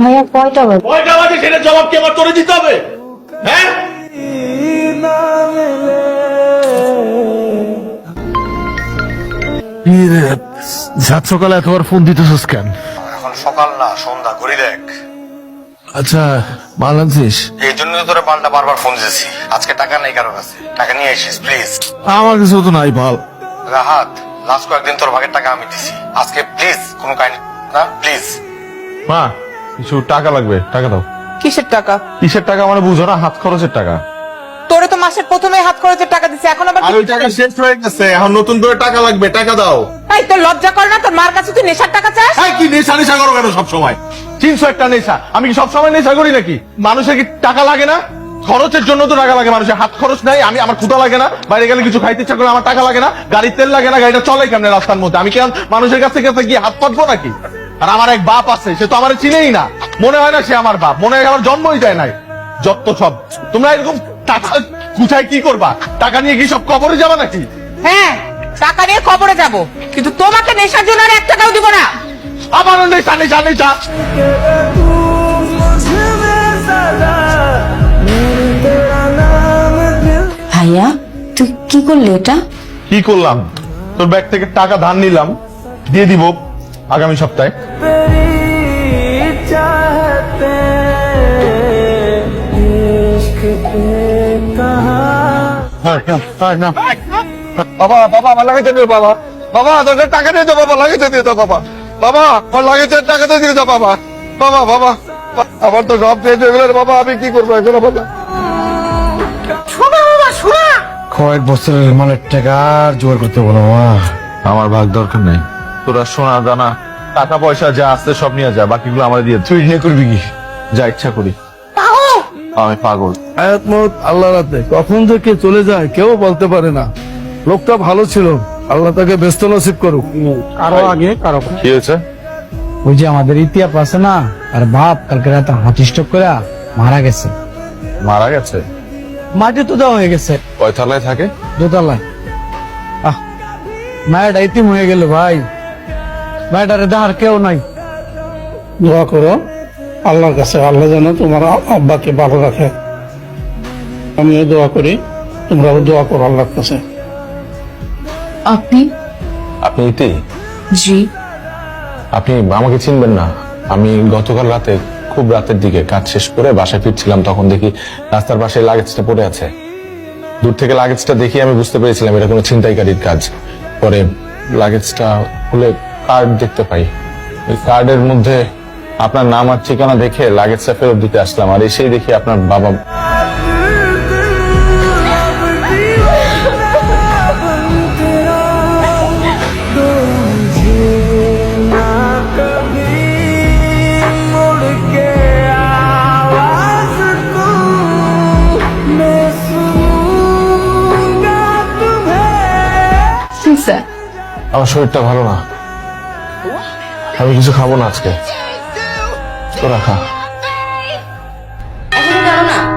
ভাইয়া কয়টা বাজে? কয়টা বাজে সেটা জবাব কি আমার তোরে দিতে হবে? হ্যাঁ? সাত সকালে এতবার ফোন দিতেছস কেন? এখন সকাল না সন্ধ্যা ঘড়ি দেখ। আচ্ছা মাল আনছিস? এই জন্য তো তোরা পাল্টা বারবার ফোন দিয়েছি আজকে টাকা নেই কারও কাছে। টাকা নিয়ে আসিস প্লিজ আমার কাছে তো নাই পাল রাহাত লাস্ট কয়েকদিন তোর ভাগের টাকা আমি দিছি। আজকে প্লিজ কোনো কাহিনী না প্লিজ মা কিছু টাকা লাগবে টাকা দাও। কিসের টাকা? কিসের টাকা মানে বুঝো না হাত খরচের টাকা। তোরে তো মাসের প্রথমে হাত খরচের টাকা দিছে এখন আবার আর ওই টাকা শেষ হয়ে গেছে এখন নতুন করে টাকা লাগবে টাকা দাও। এই তোর লজ্জা করে না তোর মার কাছে তুই নেশার টাকা চাস? হ্যাঁ কি নেশা নেশা করো কেন সবসময়? তিনশো একটা নেশা। আমি কি সবসময় নেশা করি নাকি? মানুষের কি টাকা লাগে না? খরচের জন্য তো টাকা লাগে মানুষের হাত খরচ নাই আমি আমার ক্ষুদা লাগে না বাইরে গেলে কিছু খাইতে ইচ্ছা করে আমার টাকা লাগে না গাড়ির তেল লাগে না গাড়িটা চলে কেমনে রাস্তার মধ্যে? আমি কেন মানুষের কাছ থেকে গিয়ে হাত পাতবো নাকি? আর আমার এক বাপ আছে সে তো আমার চিনেই না। মনে হয় না সে আমার বাপ মনে হয় আমার জন্মই দেয় নাই। যত সব। তোমরা এরকম টাকা কোথায় কি করবা? টাকা নিয়ে কি সব কবরে যাবা নাকি? হ্যাঁ টাকা নিয়ে কবরে যাব। কিন্তু তোমাকে নেশার জন্য আর এক টাকাও দিব না। আমার নেশা নেশা নেশা। ভাইয়া তুই কি করলি এটা? কি করলাম? তোর ব্যাগ থেকে টাকা ধার নিলাম দিয়ে দিব। আগামী সপ্তাহে। বাবা বাবা, আমার লাগাইতে দিও বাবা। বাবা তোদের টাকা দিয়ে দাও বাবা লাগাইতে দিয়ে দাও বাবা। বাবা, আমার লাগাইতে টাকাতে দিয়ে দাও বাবা। বাবা বাবা, আমার তো সব পেয়ে গেল বাবা, আমি কি করব? এখন বাবা। কয়েক বছরের মালের টাকা জোগাড় করতে বলো আমার ভাগ দরকার নাই। তোরা সোনা দানা টাকা পয়সা যা আছে সব নিয়ে যা বাকিগুলো আমার দিয়ে তুই নিয়ে করবি কি? যা ইচ্ছা করি। আমি পাগল। হায়াত মত আল্লাহর হাতে। কখন যে কে চলে যায় কেউ বলতে পারে না। লোকটা ভালো ছিল। আল্লাহ তাকে ব্যস্ত নসিব করুক। কারও আগে কারও কি হয়েছে? ওই যে আমাদের ইতিহাস আছে না আর বাপ কালকে রাতে হার্ট স্ট্রোক করে মারা গেছে। মারা গেছে? মাটি তো দেওয়া হয়ে গেছে। কয় তলায় থাকে? দোতলায়। আহ মায়ের ইতিম হয়ে গেল ভাই। মায়ের দেখার কেউ নাই। দোয়া করো আল্লাহর কাছে আল্লাহ যেন তোমার আব্বাকে ভালো রাখে। আমিও দোয়া করি তোমরাও দোয়া করো আল্লাহর কাছে। আপনি? আপনি ইতি জি। আপনি আমাকে চিনবেন না। আমি গতকাল রাতে খুব রাতের দিকে কাজ শেষ করে বাসায় ফিরছিলাম তখন দেখি রাস্তার পাশে লাগেজটা পড়ে আছে। দূর থেকে লাগেজটা দেখি আমি বুঝতে পেরেছিলাম এটা কোনো ছিনতাইকারীর কাজ। পরে লাগেজটা খুলে কার্ড দেখতে পাই। ওই কার্ডের মধ্যে আপনার নাম আর ঠিকানা দেখে লাগেজটা ফেরত দিতে আসলাম। আর এসেই দেখি আপনার বাবা আমার শরীরটা ভালো না। আমি কিছু খাব না আজকে। তোরা খা।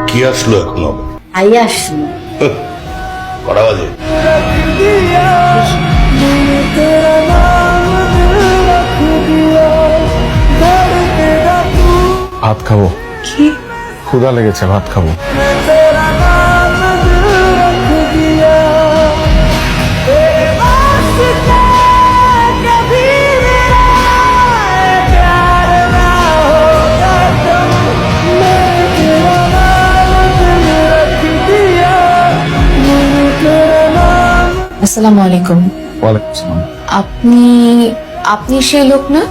কি আসলো এখন হবে ভাইয়া আসছি। কটা বাজে? ভাত খাব। কি? ক্ষুধা লেগেছে ভাত খাব। আসসালামু আলাইকুম। ওয়ালাইকুম আসসালাম। আপনি আপনি সেই লোক না?